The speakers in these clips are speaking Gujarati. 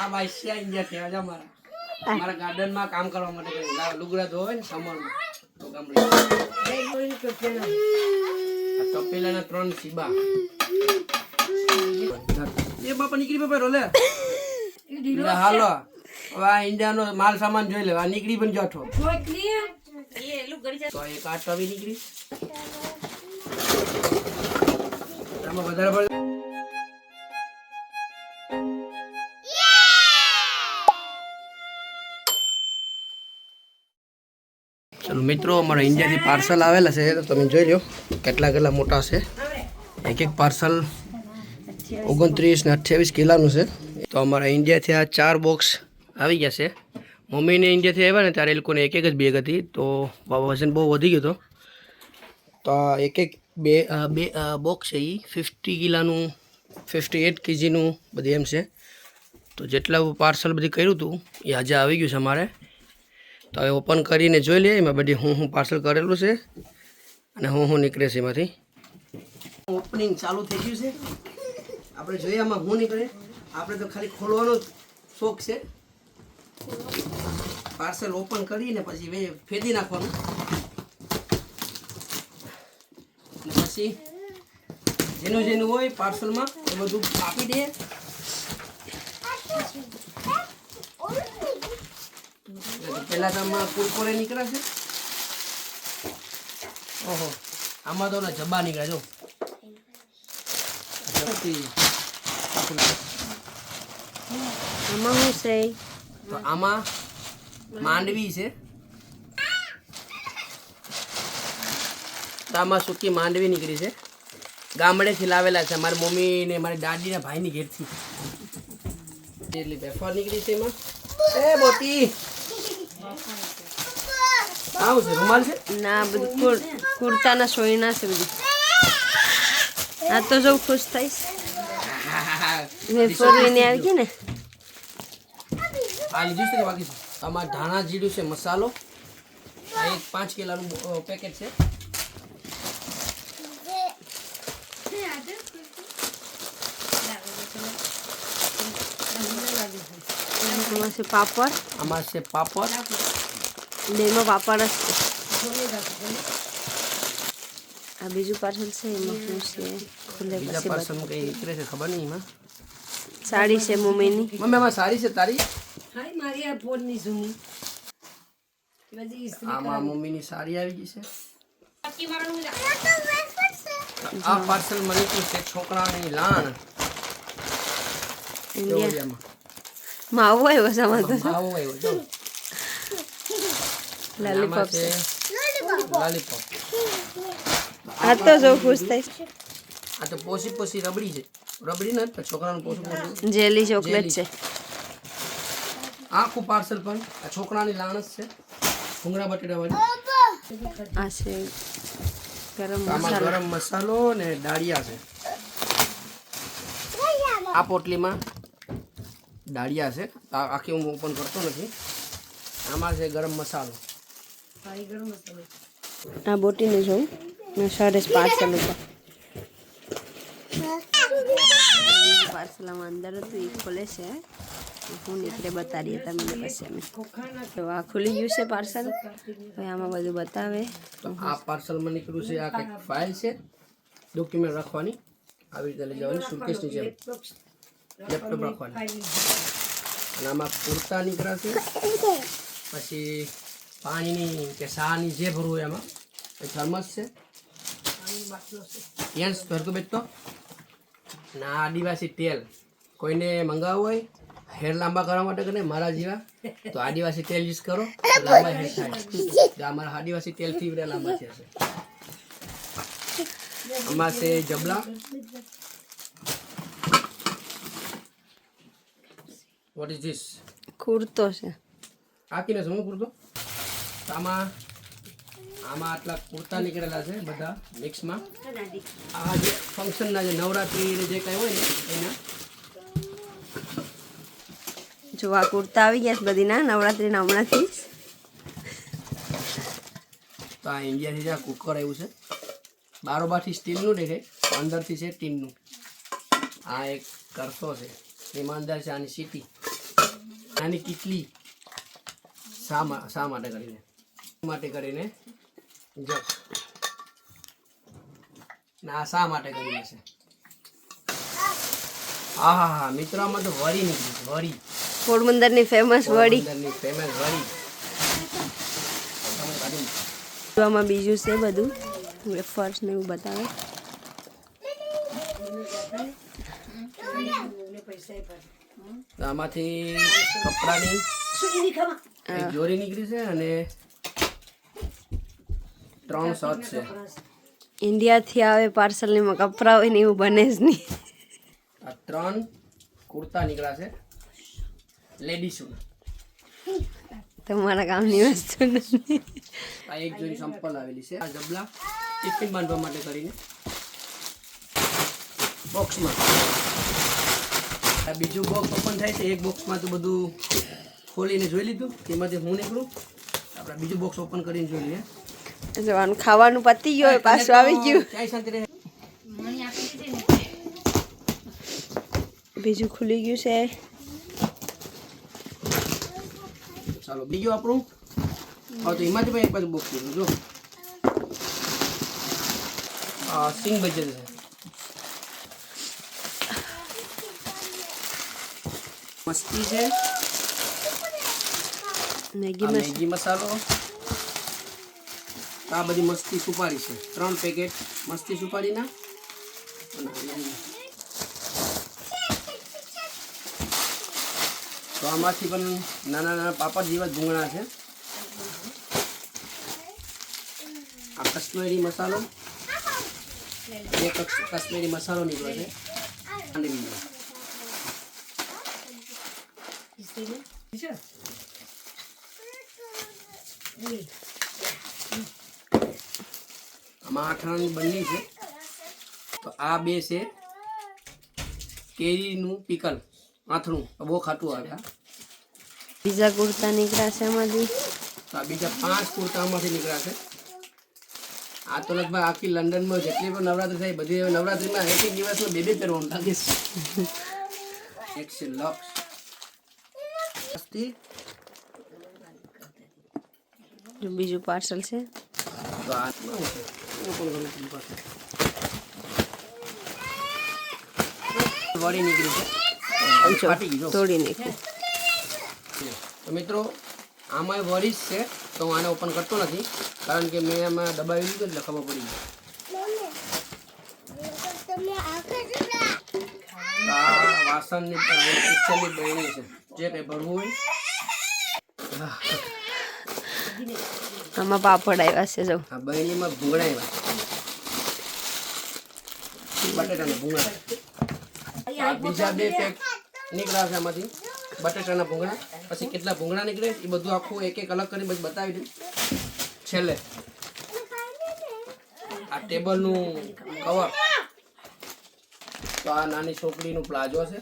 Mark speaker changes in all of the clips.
Speaker 1: આ વાયસ્યા ઇન્ડિયા થયા છે અમારા મારા. ગાર્ડનમાં કામ કરવા માટે. લુગડા ધોવે ને સમરમાં તો ગામડે. આ ત્રણ સીબા. એ બાપા નીકળી બાપા રોલે. લે હાલો. હવે આ ઇન્ડિયાનો માલ સામાન જોઈ લેવા આ નીકળી પણ જઠો તો એક આ ટવી નીકળી. આમાં વધારે પડે. ચલો, મિત્રો, અમારા ઇન્ડિયાથી પાર્સલ આવેલા છે, તો તમે જોઈ લો કેટલા કેટલા મોટા છે. એક એક પાર્સલ ઓગણત્રીસ ને અઠ્યાવીસ કિલાનું છે. તો અમારા ઇન્ડિયાથી આ ચાર બોક્સ આવી ગયા છે. મમ્મીને ઇન્ડિયાથી આવ્યા ને ત્યારે એ લોકોને એક એક જ બેગ હતી, તો વજન બહુ વધી ગયું તો આ એક એક બે બે બોક્સ છે એ ફિફ્ટી કિલાનું ફિફ્ટી એટ કેજીનું બધી એમ છે. તો જેટલા પાર્સલ બધી કર્યું હતું, એ આજે આવી ગયું છે અમારે. તો હવે ઓપન કરીને જોઈ લઈએ, એમાં બધી હું હું પાર્સલ કરેલું છે અને હું હું નીકળે છે એમાંથી. ઓપનિંગ ચાલુ થઈ ગયું છે. આપણે જોઈએ આમાં હું નીકળે. આપણે તો ખાલી ખોલવાનો શોખ છે. પાર્સલ ઓપન કરીને પછી ફેદી નાખવાનું. પછી જેનું જેનું હોય પાર્સલમાં એ બધું આપી દે. પહેલા તો આમાં કુરકુરે નીકળે છે. ઓહો આમાં તો જબ્બા નીકળે જો.
Speaker 2: આમાં શું છે?
Speaker 1: તો આમાં માંડવી છે. તો આમાં સૂકી માંડવી નીકળી છે. ગામડેથી લાવેલા છે. મારી મમ્મી ને મારી દાદી ને ભાઈની ઘેરથી. એટલી બેફર નીકળી છે એમાં. એ મોતી આવું છે રૂમાલ છે
Speaker 2: ના બધું કુર- કુર્તાના સોયના છે બધું. આ તો જો ખુશ થઈશ. આવી ગઈ ને.
Speaker 1: આ લીધું છે કે બાકી છે. આમાં ધાણા જીરું છે મસાલો. આ એક પાંચ કિલોનું પેકેટ છે.
Speaker 2: આમાં છે પાપડ
Speaker 1: આમાં છે પાપડ
Speaker 2: બેમાં પાપડ જ છે આ બીજું પાર્સલ છે એમાં શું છે ખુલે
Speaker 1: બીજા
Speaker 2: પછી
Speaker 1: પાર્સલમાં કઈ નીકળે છે ખબર નહીં એમાં
Speaker 2: બતાવું. સાડી છે મમ્મીની
Speaker 1: મમ્મી આમાં સારી છે તારી
Speaker 3: હાય મારી આ ફોનની જૂની બધી ઈસ્ત્રી
Speaker 1: આમાં મમ્મીની સાડી આવી ગઈ છે આ પાર્સલમાં નીકળ્યું છે છોકરાની લાણ કેવું છે આમાં?
Speaker 2: માવો આવ્યો છે આમાં તો.
Speaker 1: ભાવ આવ્યો જો.
Speaker 2: લોલીપોપ છે.
Speaker 1: લાલીપોપ
Speaker 2: આ તો જો ખુશ થઈ.
Speaker 1: આ તો પોસી પોસી રબડી છે. રબડી ને છોકરાનું પોસું પોસું.
Speaker 2: જેલી ચોકલેટ છે.
Speaker 1: આખું પાર્સલ પણ આ છોકરાની લાણસ છે. ભૂંગળા બટેટા વાળી.
Speaker 2: આ છે ગરમ મસાલો.
Speaker 1: ગરમ મસાલો ને દાળિયા છે. આ પોટલીમાં દાળિયા છે. આ આખી હું ઓપન કરતો નથી. આમાં છે ગરમ મસાલો.
Speaker 3: ખાઈ ગરમ મસાલો
Speaker 2: આ બોટીને જોઉં. ને સરસ પાર્સલ ઉપર. પાર્સલ આમાં અંદર હતું એ ખોલે છે. હું નીકળે બતાડીએ તમને પછી અમે. તો આ ખુલી ગયું છે પાર્સલ. હવે આમાં બધું બતાવે.
Speaker 1: તો આ પાર્સલમાં નીકળ્યું છે આ કંઈક ફાઇલ છે. ડોક્યુમેન્ટ રાખવાની. આવી રીતે લઈ જવાની સુટકેસની જેમ. લેપટોપ રાખવાની અને આમાં કુર્તા નીકળશે પછી પાણીની કે શાની જે ભરવું હોય એમાં. થર્મસ છે. યસ, ભરતું બેચતો અને આદિવાસી તેલ. કોઈને મંગાવવું હોય, હેર લાંબા કરવા માટે કરીને મારા જેવા, તો આદિવાસી તેલ યુઝ કરો. લાંબા હેર થાય. અમારા આદિવાસી તેલથી લાંબા છે. આમાં છે જબલા. વોટ ઇઝ ધીસ
Speaker 2: કુર્તો છે.
Speaker 1: આકીને હું કુર્તો? આમાં આમાં આટલા કુર્તા નીકળેલા છે બધા મિક્સમાં. આ જે ફંક્શનના જે નવરાત્રી જે કંઈ હોય ને એના.
Speaker 2: જો આ કુર્તા આવી ગયા છે બધીના નવરાત્રીના હમણાંથી.
Speaker 1: તો આ ઇન્ડિયાથી જે આ કુકર આવ્યું છે બારોબારથી સ્ટીલનું દેખાય અંદરથી છે ટીનનું. આ એક કરતો છે એમાં અંદર છે આની સીટી આની કીટલી શા શા માટે કરીને? માટે કરીને? જો ના શા માટે કરીને છે? હા હા હા મિત્રો આમાં તો વરી નીકળી વરી
Speaker 2: પોરબંદરની ફેમસ વડી
Speaker 1: પોરબંદરની ફેમસ વડી
Speaker 2: જોવામાં બીજું છે બધું. વેફર્સ ને એવું બતાવે.
Speaker 1: તો આમાંથી કપડાની જોરી નીકળી છે અને ત્રણ શર્ટ છે.
Speaker 2: ઇન્ડિયાથી આવે પાર્સલ ને એમાં કપરા હોય ને એવું બને જ નહીં.
Speaker 1: આ ત્રણ કુર્તા નીકળ્યા છે. લેડીસોના
Speaker 2: તમારા કામની વસ્તુ નથી.
Speaker 1: આ એક જોડી સંપલ આવેલી છે. આ ડબલા ટિફિન બાંધવા માટે કરીને બોક્સમાં. આ બીજું બોક્સ ઓપન થાય છે. એક બોક્સમાં તો બધું ખોલીને જોઈ લીધું. તેમાંથી હું નીકળું. આપણે બીજું બોક્સ ઓપન કરીને જોઈ લઈએ.
Speaker 2: જવાનું ખાવાનું પતી ગયું પાછું આવી ગયું.
Speaker 1: ક્યાંય શાંતિ રહે.
Speaker 2: બીજું ખુલી ગયું છે.
Speaker 1: ચાલો બીજું આપણું. હા તો એમાંથી પણ એક બાજુ બોક્સ લીધું જો. સિંગ બજેલ છે. મસ્તી છે.
Speaker 2: મેગી
Speaker 1: મેગી મસાલો. આ બધી મસ્તી સુપારી છે. ત્રણ પેકેટ મસ્તી સુપારીના તો આમાંથી પણ નાના નાના પાપડ જેવા ભૂંગળા છે. આ કશ્મીરી મસાલો. એક કશ્મીરી મસાલો નીકળે છે. અને બીજો આમાં આઠાણાની બની છે. તો આ બે છે. કેરીનું પીકલ આથણું. બહુ ખાટું આવે.
Speaker 2: બીજા કુર્તા નીકળ્યા છે એમાંથી.
Speaker 1: તો આ બીજા પાંચ કુર્તામાંથી નીકળ્યા છે. આ તો લગભગ આખી લંડનમાં જેટલી પણ નવરાત્રી થાય બધી નવરાત્રીમાં એક એક દિવસમાં બે બે પહેરવાનું લાગે છે. એક છે લક્ષ.
Speaker 2: બીજું પાર્સલ છે.
Speaker 1: વળી નીકળી છે.
Speaker 2: તોડી નીકળી
Speaker 1: તો મિત્રો આમાં વરીસ છે તો હું આને ઓપન કરતો નથી કારણ કે મેં આમાં દબાવી લીધું એટલે ખબર પડી ગઈ. વાસણની કિચનની બહેણી છે. જે કંઈ ભરવું હોય.
Speaker 2: આમાં પાપડ આવ્યા છે જો.
Speaker 1: આ બરણીમાં ભૂંગળા આવ્યા બટેટાના ભૂંગળા. બીજા બે પેક નીકળ્યા છે આમાંથી. બટેટાના ભૂંગળા. પછી કેટલા ભૂંગળા નીકળે એ બધું આખું એક એક અલગ કરીને પછી બતાવી દઉં. છેલ્લે. આ ટેબલનું કવર તો આ નાની છોકરીનું પ્લાઝો છે.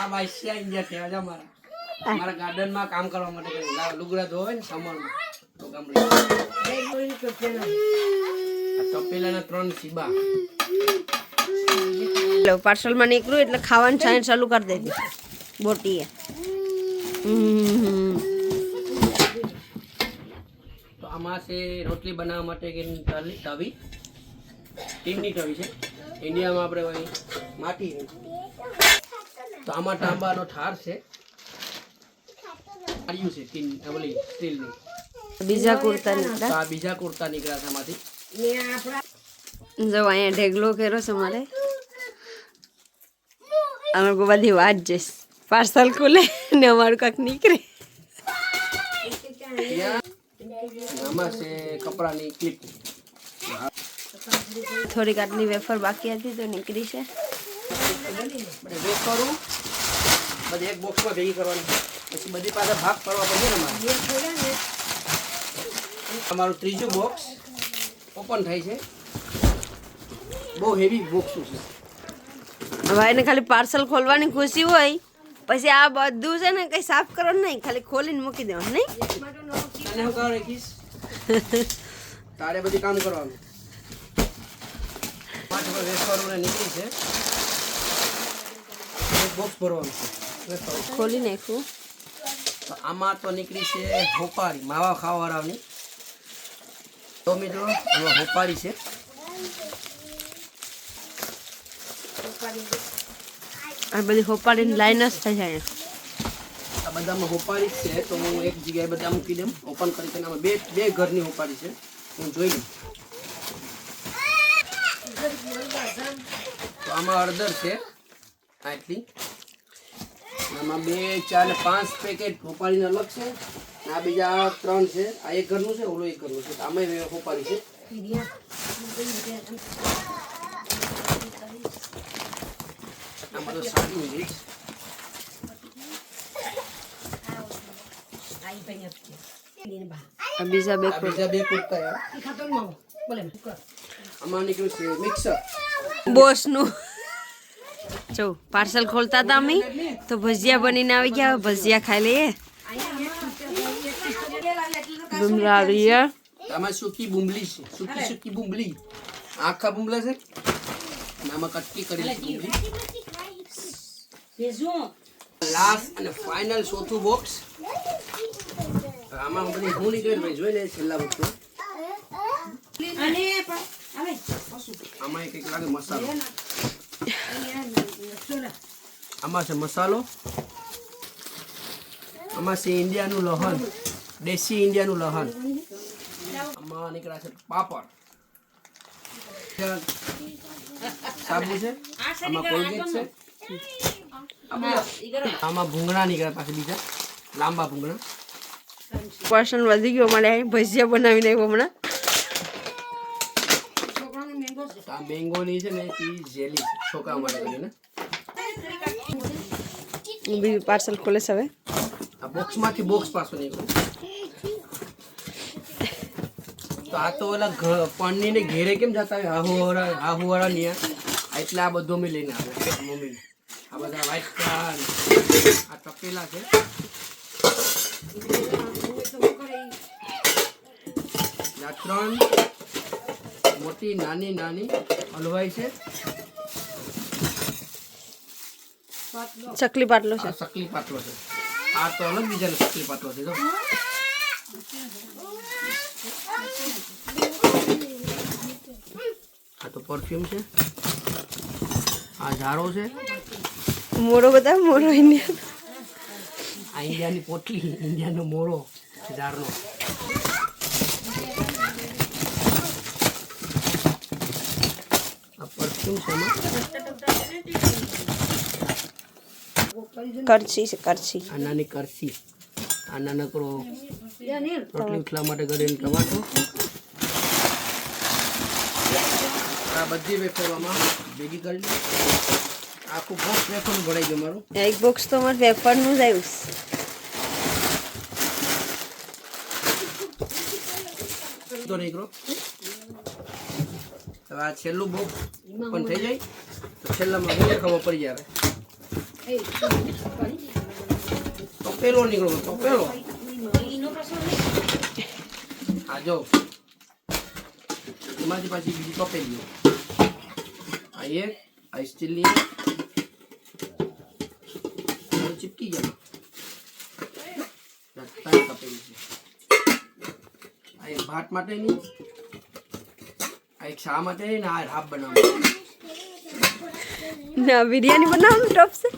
Speaker 1: આ વાસ્યા ઇન્ડિયા થયા છે અમારા. મારા ગાર્ડનમાં કામ કરવા માટે લુગડા ધોવે ને સમરમાં તો ગામડે. ત્રણ સીબા.
Speaker 2: પાર્સલમાં નીકળ્યું એટલે ખાવાનું સાઈન ચાલુ કરી દેતી બોટીએ.
Speaker 1: તો આમાં છે રોટલી બનાવવા માટે કે તવી? ટીમની તવી છે. ઇન્ડિયામાં આપણે ભાઈ માટી તો આમાં તાંબાનો ઠાર છે. આર્યું છે ટીન ઓલી સ્ટીલની.
Speaker 2: બીજા કુર્તા નીકળ્યા.
Speaker 1: આ બીજા કુર્તા નીકળ્યા છે આમાંથી.
Speaker 2: જો અહીંયા ઢેગલો કર્યો છે મારે. અમે બધી વાત જઈશ પાર્સલ ખુલે ને અમારું કાંક નીકળે.
Speaker 1: આમાં છે કપડાની ક્લિપ
Speaker 2: થોડીક આટલી વેફર બાકી હતી તો નીકળી છે.
Speaker 1: બધે વેક કરું. બધી એક બોક્સમાં ભેગી કરવાની. પછી બધી પાસે ભાગ કરવા પડશે ને મારે. અમારું ત્રીજું બોક્સ ઓપન થાય છે. બહુ હેવી બોક્સ છે.
Speaker 2: એને ખાલી પાર્સલ ખોલવાની ખુશી હોય પછી આ બધું છે ને કઈ સાફ કરવાનું નહીં ખાલી ખોલીને મૂકી દેવાનું નહીં?
Speaker 1: તારે બધી કામ કરવાનું. પાંચ વેફરોને નીકળી છે. એક બોક્સ ભરવાનું છે.
Speaker 2: ખોલી નાખું.
Speaker 1: તો આમાં તો નીકળી છે હોપારી માવા ખાવાવાળાની. તો મિત્રો આમાં હોપારી છે.
Speaker 2: આ બધી હોપાળીની લાઈન જ થઈ જાય
Speaker 1: આ બધામાં હોપારી છે તો હું એક જગ્યાએ બધા મૂકી દઉં. ઓપન કરી કરીને આમાં બે બે ઘરની હોપારી છે. હું જોઈ લઉં. તો આમાં અડધર છે. આટલી. આમાં બે ચાર ને પાંચ પેકેટ ભોપાળીને અલગ છે. આ બીજા ત્રણ છે. આ એક ઘરનું છે ઓલું એક ઘરનું છે. આમાં ભોપાળી છે. આમાં તો સારી મિક્સ
Speaker 2: બીજા બે
Speaker 1: બીજા બે
Speaker 3: કર.
Speaker 1: આમાં નીકળ્યું છે મિક્સર.
Speaker 2: બોસનું. જો પાર્સલ ખોલતા હતા અમે તો ભજીયા બનીને આવી ગયા. ભજીયા ખાઈ લઈએ. ડુંગળા
Speaker 1: આમાં સૂકી બુંબલી છે. સૂકી સૂકી બુંબલી. આખા બુંબલા છે? અને આમાં કટકી કરી છે લાસ્ટ અને ફાઇનલ ચોથું બોક્સ આમાં બધી હું નીકળે ભાઈ જોઈ લે છેલ્લા
Speaker 3: પાછું.
Speaker 1: આમાં એક એક લાગે મસાલો. આમાં છે મસાલો. આમાં છે ઇન્ડિયાનું લહણ. દેશી ઇન્ડિયાનું લહણ. આમાં નીકળ્યા છે પાપડ. સાબુ છે. આમાં કોલગેટ છે. આમાં ભૂંગળા નીકળ્યા પાછા બીજા. લાંબા ભૂંગળા.
Speaker 2: પર્સન વધી ગયો. મને ભજીયા બનાવીને આવ્યો હમણાં
Speaker 3: છોકરાનો મેંગો છે.
Speaker 1: તો આ મેંગોની છે ને એ જેલી છોકરા માટે કરીને
Speaker 2: બીજું પાર્સલ ખોલે છે હવે.
Speaker 1: આ બોક્સમાંથી બોક્સ પાસો નીકળ્યો તો આ તો ઓલા પણની ને ઘેરે કેમ જતા હોય? હાહુવાળા હાહુવાળા ન્યા એટલે આ બધું અમે લઈને આવે મમ્મી આ બધા વાઈટ કાર આ તપેલા છે. ત્રણ મોટી નાની નાની હલવાઈ છે.
Speaker 2: ચકલી પાટલો છે.
Speaker 1: ચકલી પાટલો છે. આ તો અલગ બીજાનો ચકલી પાટલો છે જો. આ તો પરફ્યુમ છે. આ ઝારો છે.
Speaker 2: મોરો બધા મોરો ઇન્ડિયા
Speaker 1: આ ઇન્ડિયાની પોટલી ઇન્ડિયાનો મોરો ઝારનો આ પરફ્યુમ છે એમાં?
Speaker 2: કરછી છે કરછી
Speaker 1: આ નાની કરસી આ નાનકડો રોટલી ઉથલા માટે કરીને ટમાટો આ બધી વેફરમાં ભેગી કરી આખું બોક્સ વેફરનું ભરાઈ ગયું મારું.
Speaker 2: એક બોક્સ તો અમારે વેફરનું જ આવ્યું
Speaker 1: નીકળો. હવે આ છેલ્લું બહુ પણ થઈ જાય. તો છેલ્લામાં મને ખબર પડી જાય તો પેલો નીકળો તો પેલો આ જો. એમાંથી પાછી બીજી તપેલીઓ આ એક આ સ્ટીલની ચીપકી ગયા. ત્રણ તપેલી છે. આ એક ભાત માટેની. એક શા માટેની ને આ રાબ બનાવવાનું?
Speaker 2: ના બિરયાની બનાવવાનું ટોપ છે?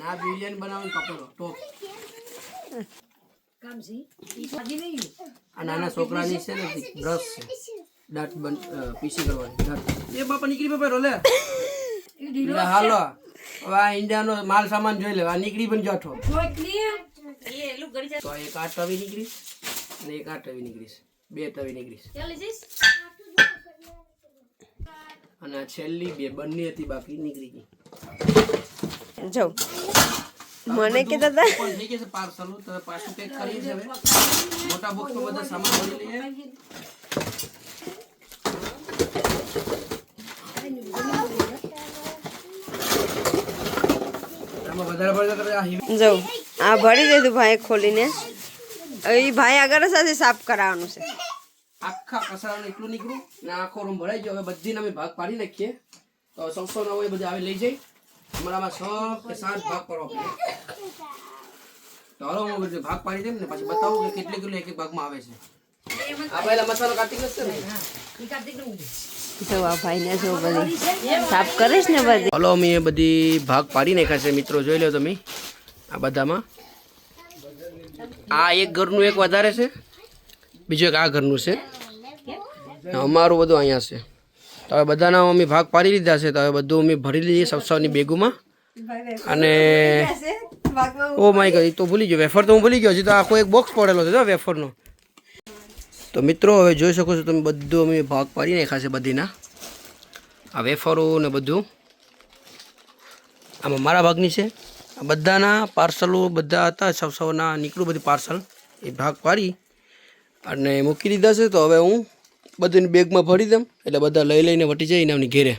Speaker 1: ના બિરયાની બનાવવાનું કપડો ટોપ. આ નાના છોકરાની છે ને બ્રશ છે. દાંત બન પીસી કરવાની દાંત. એ બાપા નીકળી બાપા રોલે.
Speaker 3: ઈ
Speaker 1: હાલો. હવે આ ઈંડાનો માલ સામાન જોઈ લેવા નીકળી પણ જાઠો. તો એક આ તવી નીકળીશ અને એક આ તવી નીકળીશ બે તવી નીકળીશ અને આ છેલ્લી બે બંને હતી બાકી નીકળી ગઈ.
Speaker 2: જો મને કે દાદા
Speaker 1: પણ થઈ ગયું છે પાર્સલ તો પાછું પેક કરી છીએ હવે. મોટા બોક્સમાં બધા સામાન ભરી લઈએ.
Speaker 2: જો આ ભરી દીધું ભાઈ ખોલીને. એ ભાઈ આગળ સાથે સાફ કરાવવાનું છે.
Speaker 1: આખું કસરાનું એટલું નીકળું ને આખો રૂમ ભરાઈ ગયો. હવે બધીને અમે ભાગ પાડી નાખીએ. તો સૌ સૌ હોય બધા આવે લઈ જઈ અમારામાં છ કે સાત ભાગ પાડવા પડે. તો હલો હું બધું ભાગ પાડી દઉં ને પછી બતાવું કે કેટલી કિલો એક એક ભાગમાં આવે છે. આ પહેલા મસાલો કાઢી લેશે ને?
Speaker 3: છે.
Speaker 2: સાફ કરીશ ને બધી.
Speaker 1: હલો અમે એ બધી ભાગ પાડી નાખ્યા છે. મિત્રો જોઈ લો તમે. આ બધામાં. આ એક ઘરનું એક વધારે છે. બીજું એક આ ઘરનું છે. અમારું બધું અહીંયા છે. તો હવે બધાના અમે ભાગ પાડી લીધા છે, તો હવે બધું અમે ભરી લઈએ સવસાવની બેગોમાં. અને ઓ માય ગોડ તો ભૂલી ગયો, વેફર તો હું ભૂલી ગયો, હજી તો આખો એક બોક્સ પડેલો છે વેફરનો. તો મિત્રો, હવે જોઈ શકો છો તમે બધું અમે ભાગ પાડી નાખ્યા છે બધીના. આ વેફરો ને બધું. આમાં મારા ભાગની છે. બધાના પાર્સલો બધા હતા, સૌ સૌના નીકળું બધી પાર્સલ. એ ભાગ પાડી અને મૂકી દીધા છે, તો હવે હું બધું બેગમાં ભરી દેમ એટલે બધા લઈ લઈને વટી જાય એના ઘેરે.